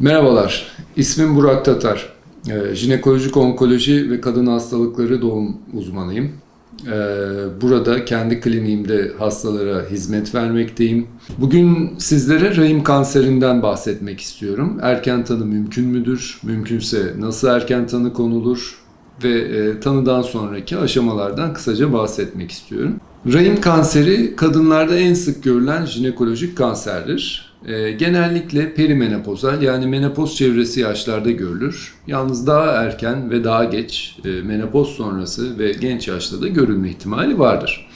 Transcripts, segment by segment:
Merhabalar, ismim Burak Tatar. Ee, jinekolojik onkoloji ve kadın hastalıkları doğum uzmanıyım. Ee, burada kendi kliniğimde hastalara hizmet vermekteyim. Bugün sizlere rahim kanserinden bahsetmek istiyorum. Erken tanı mümkün müdür? Mümkünse nasıl erken tanı konulur? Ve e, tanıdan sonraki aşamalardan kısaca bahsetmek istiyorum. Rahim kanseri kadınlarda en sık görülen jinekolojik kanserdir. E, genellikle perimenopozal yani menopoz çevresi yaşlarda görülür. Yalnız daha erken ve daha geç e, menopoz sonrası ve genç yaşta da görülme ihtimali vardır.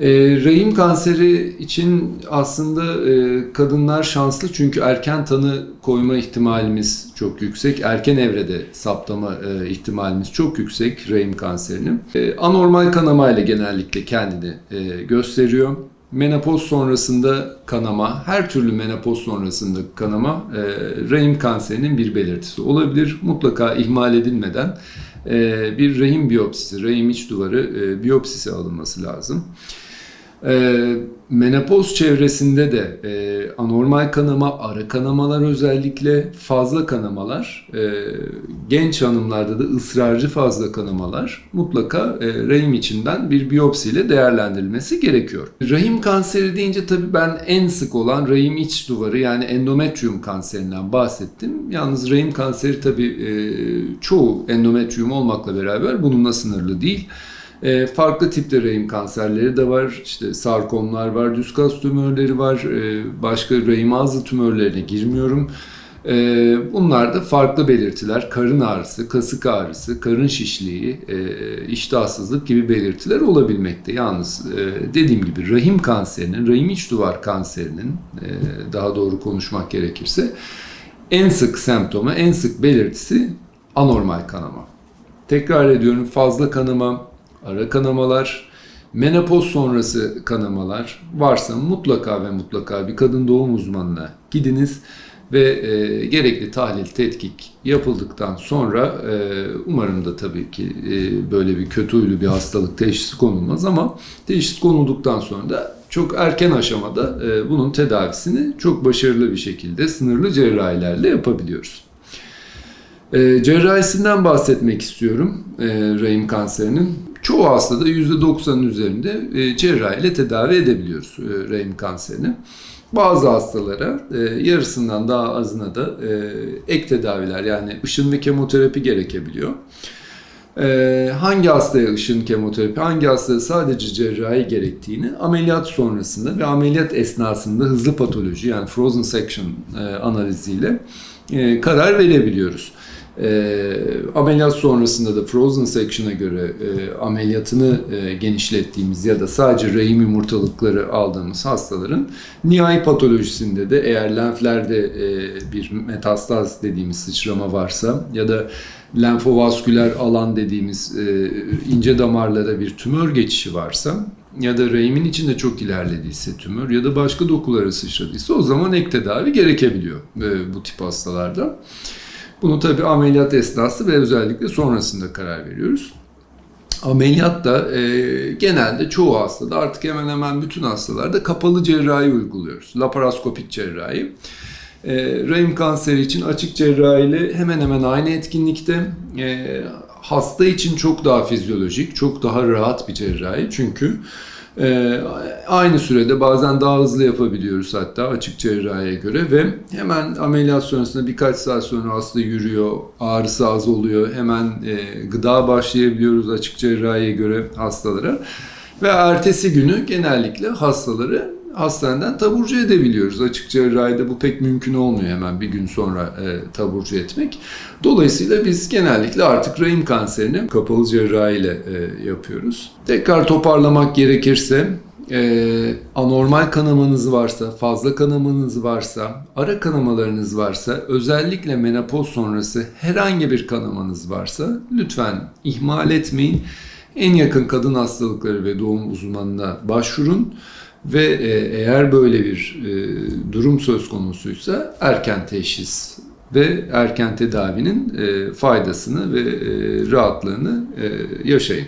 E, rahim kanseri için aslında e, kadınlar şanslı çünkü erken tanı koyma ihtimalimiz çok yüksek. Erken evrede saptama e, ihtimalimiz çok yüksek rahim kanserinin. E, anormal kanamayla genellikle kendini e, gösteriyor. Menopoz sonrasında kanama, her türlü menopoz sonrasında kanama e, rahim kanserinin bir belirtisi olabilir. Mutlaka ihmal edilmeden e, bir rahim biyopsisi, rahim iç duvarı e, biyopsisi alınması lazım. E, menopoz çevresinde de e, anormal kanama, ara kanamalar özellikle fazla kanamalar, e, genç hanımlarda da ısrarcı fazla kanamalar mutlaka e, rahim içinden bir biyopsiyle değerlendirilmesi gerekiyor. Rahim kanseri deyince tabii ben en sık olan rahim iç duvarı yani endometrium kanserinden bahsettim. Yalnız rahim kanseri tabii e, çoğu endometrium olmakla beraber bununla sınırlı değil. E, farklı tipte rahim kanserleri de var. İşte sarkomlar var, düz tümörleri var. E, başka rahim ağzı tümörlerine girmiyorum. E, bunlar da farklı belirtiler. Karın ağrısı, kasık ağrısı, karın şişliği, e, iştahsızlık gibi belirtiler olabilmekte. Yalnız e, dediğim gibi rahim kanserinin, rahim iç duvar kanserinin e, daha doğru konuşmak gerekirse en sık semptomu, en sık belirtisi anormal kanama. Tekrar ediyorum fazla kanama, ara kanamalar, menopoz sonrası kanamalar varsa mutlaka ve mutlaka bir kadın doğum uzmanına gidiniz ve e, gerekli tahlil tetkik yapıldıktan sonra e, umarım da tabii ki e, böyle bir kötü huylu bir hastalık teşhisi konulmaz ama teşhis konulduktan sonra da çok erken aşamada e, bunun tedavisini çok başarılı bir şekilde sınırlı cerrahilerle yapabiliyoruz. E, cerrahisinden bahsetmek istiyorum e, rahim kanserinin. Çoğu hastada %90'ın üzerinde e, cerrahiyle tedavi edebiliyoruz e, rahim kanserini. Bazı hastalara e, yarısından daha azına da e, ek tedaviler yani ışın ve kemoterapi gerekebiliyor. E, hangi hastaya ışın kemoterapi, hangi hastaya sadece cerrahi gerektiğini ameliyat sonrasında ve ameliyat esnasında hızlı patoloji yani frozen section e, analiziyle e, karar verebiliyoruz. E, ameliyat sonrasında da frozen section'a göre e, ameliyatını e, genişlettiğimiz ya da sadece rahim yumurtalıkları aldığımız hastaların nihai patolojisinde de eğer lenflerde e, bir metastaz dediğimiz sıçrama varsa ya da lenfovasküler alan dediğimiz e, ince damarlara bir tümör geçişi varsa ya da rahimin içinde çok ilerlediyse tümör ya da başka dokulara sıçradıysa o zaman ek tedavi gerekebiliyor e, bu tip hastalarda. Bunu tabii ameliyat esnası ve özellikle sonrasında karar veriyoruz. Ameliyat da e, genelde çoğu hastada artık hemen hemen bütün hastalarda kapalı cerrahi uyguluyoruz. Laparoskopik cerrahi. E, rahim kanseri için açık cerrahi ile hemen hemen aynı etkinlikte. E, hasta için çok daha fizyolojik, çok daha rahat bir cerrahi. Çünkü ee, aynı sürede bazen daha hızlı yapabiliyoruz hatta açık cerrahiye göre ve hemen ameliyat sonrasında birkaç saat sonra hasta yürüyor, ağrısı az oluyor, hemen e, gıda başlayabiliyoruz açık cerrahiye göre hastalara. Ve ertesi günü genellikle hastaları hastaneden taburcu edebiliyoruz. Açık cerrahide bu pek mümkün olmuyor hemen bir gün sonra e, taburcu etmek. Dolayısıyla biz genellikle artık rahim kanserini kapalı cerrahi ile e, yapıyoruz. Tekrar toparlamak gerekirse e, anormal kanamanız varsa, fazla kanamanız varsa, ara kanamalarınız varsa, özellikle menopoz sonrası herhangi bir kanamanız varsa lütfen ihmal etmeyin. En yakın kadın hastalıkları ve doğum uzmanına başvurun. Ve e, eğer böyle bir e, durum söz konusuysa erken teşhis ve erken tedavinin e, faydasını ve rahatlığını yaşayın.